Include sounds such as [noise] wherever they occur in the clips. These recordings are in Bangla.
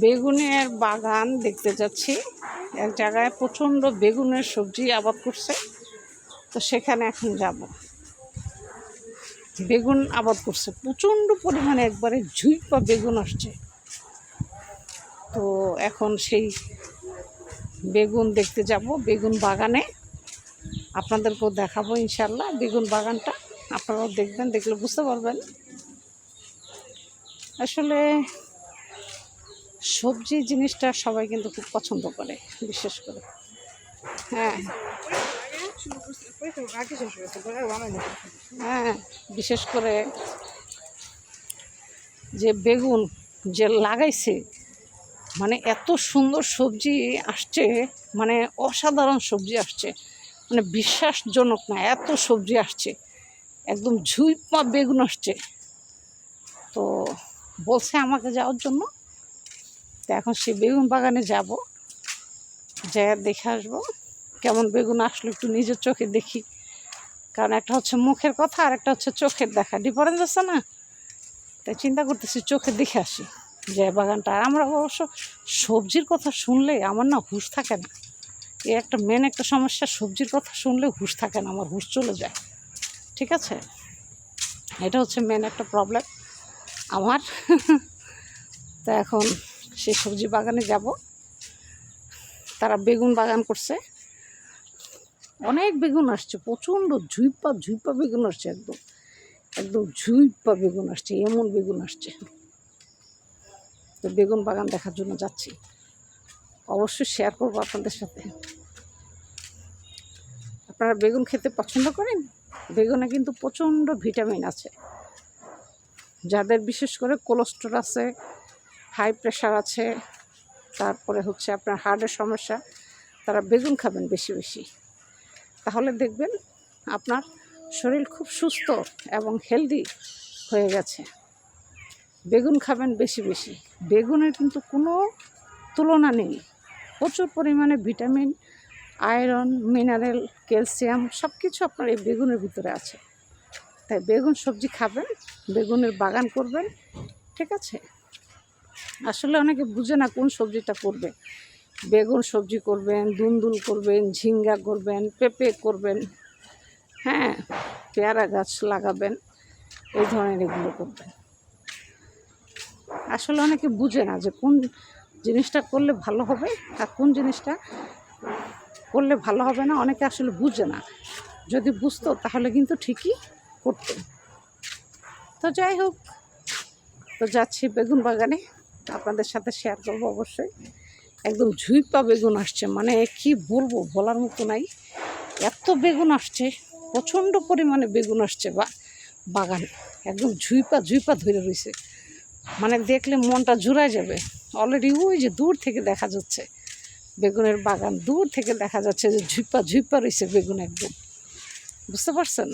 বেগুনের বাগান দেখতে যাচ্ছি। এক জায়গায় প্রচণ্ড বেগুনের সবজি আবাদ করছে। তো সেখানে এখন যাব। বেগুন আবাদ করছে। প্রচণ্ড পরিমাণে একবারে ঝুইপা বেগুন আসছে। তো এখন সেই বেগুন দেখতে যাব, বেগুন বাগানে। আপনাদেরকেও দেখাবো ইনশাল্লাহ বেগুন বাগানটা। আপনারাও দেখবেন, দেখলে বুঝতে পারবেন। আসলে সবজি জিনিসটা সবাই কিন্তু খুব পছন্দ করে, বিশেষ করে। হ্যাঁ। হ্যাঁ বিশেষ করে যে বেগুন যে লাগাইছে মানে এত সুন্দর সবজি আসছে মানে অসাধারণ সবজি আসছে মানে বিশ্বাসজনক না, এত সবজি আসছে, একদম ঝুইপা বেগুন আসছে। তো বলছে আমাকে যাওয়ার জন্য এখন সে বেগুন বাগানে যাব। জায়গা দেখে আসব। কেমন বেগুন আসলো একটু নিজের চোখে দেখি। কারণ একটা হচ্ছে মুখের কথা আর একটা হচ্ছে চোখের দেখা। ডিফারেন্স আছে না? তাই চিন্তা করতেছি চোখে দেখে আসি। যে বাগানটা, আর আমরা অবশ্য সবজির কথা শুনলে আমার না হুঁশ থাকে না। এ একটা মেন একটা সমস্যা, সবজির কথা শুনলে হুঁশ থাকে না, আমার হুঁশ চলে যায়। ঠিক আছে? এটা হচ্ছে মেন একটা প্রবলেম আমার। [laughs] তা এখন সেই সবজি বাগানে যাব। তারা বেগুন বাগান করছে। অনেক বেগুন আসছে, প্রচণ্ড ঝুইপা ঝুইপা বেগুন আসছে একদম। একদম ঝুইপা বেগুন আসছে, এমন বেগুন আসছে। তো বেগুন বাগান দেখার জন্য যাচ্ছি। অবশ্যই শেয়ার করব আপনাদের সাথে। আপনারা বেগুন খেতে পছন্দ করেন? বেগুনে কিন্তু প্রচণ্ড ভিটামিন আছে। যাদের বিশেষ করে কোলেস্ট্রল আছে হাই প্রেশার আছে, তারপরে হচ্ছে আপনার হার্টের সমস্যা, তারা বেগুন খাবেন বেশি বেশি। তাহলে দেখবেন আপনার শরীর খুব সুস্থ এবং হেলদি হয়ে গেছে। বেগুন খাবেন বেশি বেশি। বেগুনের কিন্তু কোনো তুলনা নেই। প্রচুর পরিমাণে ভিটামিন, আয়রন মিনারেল ক্যালসিয়াম সব কিছু আপনার এই বেগুনের ভিতরে আছে। তাই বেগুন সবজি খাবেন, বেগুনের বাগান করবেন, ঠিক আছে? আসলে অনেকে বুঝে না কোন সবজিটা করবে। বেগুন সবজি করবেন, দুন্দুল করবেন, ঝিঙ্গা করবেন, পেঁপে করবেন হ্যাঁ পেয়ারা গাছ লাগাবেন, এই ধরনের এগুলো করবেন। আসলে অনেকে বুঝে না যে কোন জিনিসটা করলে ভালো হবে আর কোন জিনিসটা করলে ভালো হবে না। অনেকে আসলে বুঝে না। যদি বুঝতো তাহলে কিন্তু ঠিকই করতো। তো যাই হোক, তো যাচ্ছি বেগুন বাগানে। আপনাদের সাথে শেয়ার করব অবশ্যই। একদম ঝুইপা বেগুন আসছে মানে কি বলব বলার মতো নাই। এত বেগুন আসছে, প্রচণ্ড পরিমাণে বেগুন আসছে বা বাগানে। একদম ঝুইপা ঝুইপা ধরে রয়েছে। মানে দেখলে মনটা জুড়ায় যাবে। অলরেডি ওই যে দূর থেকে দেখা যাচ্ছে, বেগুনের বাগান দূর থেকে দেখা যাচ্ছে যে ঝুইপা ঝুইপা রয়েছে বেগুন একদম। বুঝতে পারছেন?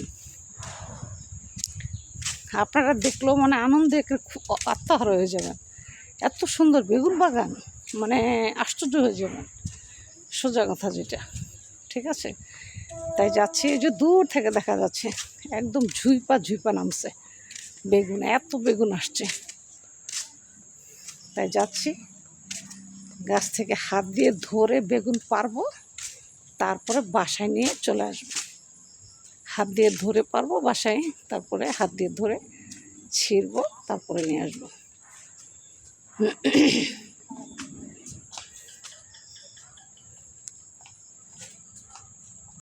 আপনারা দেখলেও মানে আনন্দে আত্মহারা হয়ে যাবেন। এত সুন্দর বেগুন বাগান মানে আশ্চর্য হয়ে যাবেন সোজা কথা যেটা, ঠিক আছে? তাই যাচ্ছি, এই যে দূর থেকে দেখা যাচ্ছে, একদম ঝুইপা ঝুইপা নামছে বেগুন, এত বেগুন আসছে। তাই যাচ্ছি, গাছ থেকে হাত দিয়ে ধরে বেগুন পারব, তারপরে বাসায় নিয়ে চলে আসব। হাত দিয়ে ধরে পারব বাসায়, তারপরে হাত দিয়ে ধরে ছিঁড়বো, তারপরে নিয়ে আসব। 嗯。[laughs]